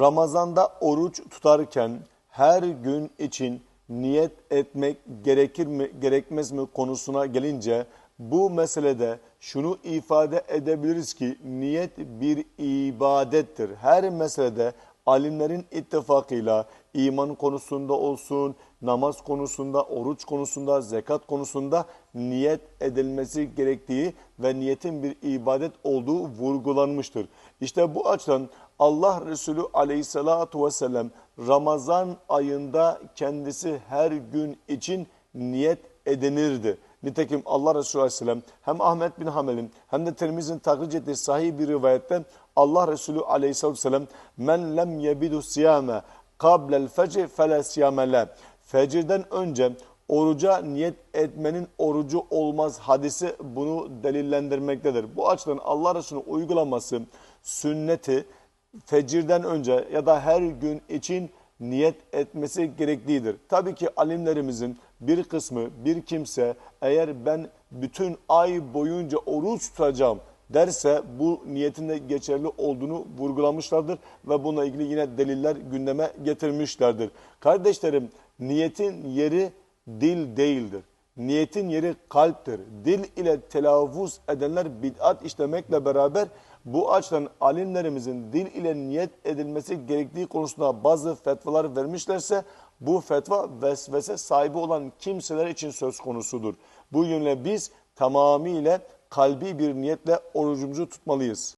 Ramazanda oruç tutarken her gün için niyet etmek gerekir mi gerekmez mi konusuna gelince bu meselede şunu ifade edebiliriz ki niyet bir ibadettir. Her meselede alimlerin ittifakıyla iman konusunda olsun, namaz konusunda, oruç konusunda, zekat konusunda niyet edilmesi gerektiği ve niyetin bir ibadet olduğu vurgulanmıştır. İşte bu açıdan Allah Resulü aleyhissalatu vesselam Ramazan ayında kendisi her gün için niyet edinirdi. Nitekim Allah Resulü Aleyhisselam hem Ahmet bin Hamel'in hem de Tirmiz'in takriç ettiği sahih bir rivayette Allah Resulü Aleyhisselatü Vesselam men lem yebidu siyame kablel fecr fele siyamele fecirden önce oruca niyet etmenin orucu olmaz hadisi bunu delillendirmektedir. Bu açıdan Allah Resulü'nün uygulaması sünneti fecirden önce ya da her gün için niyet etmesi gereklidir. Tabii ki alimlerimizin bir kısmı bir kimse eğer ben bütün ay boyunca oruç tutacağım derse bu niyetinde geçerli olduğunu vurgulamışlardır ve bununla ilgili yine deliller gündeme getirmişlerdir. Kardeşlerim niyetin yeri dil değildir. Niyetin yeri kalptir. Dil ile telaffuz edenler bid'at işlemekle beraber bu açıdan alimlerimizin dil ile niyet edilmesi gerektiği konusunda bazı fetvalar vermişlerse bu fetva vesvese sahibi olan kimseler için söz konusudur. Bu yönle biz tamamıyla kalbi bir niyetle orucumuzu tutmalıyız.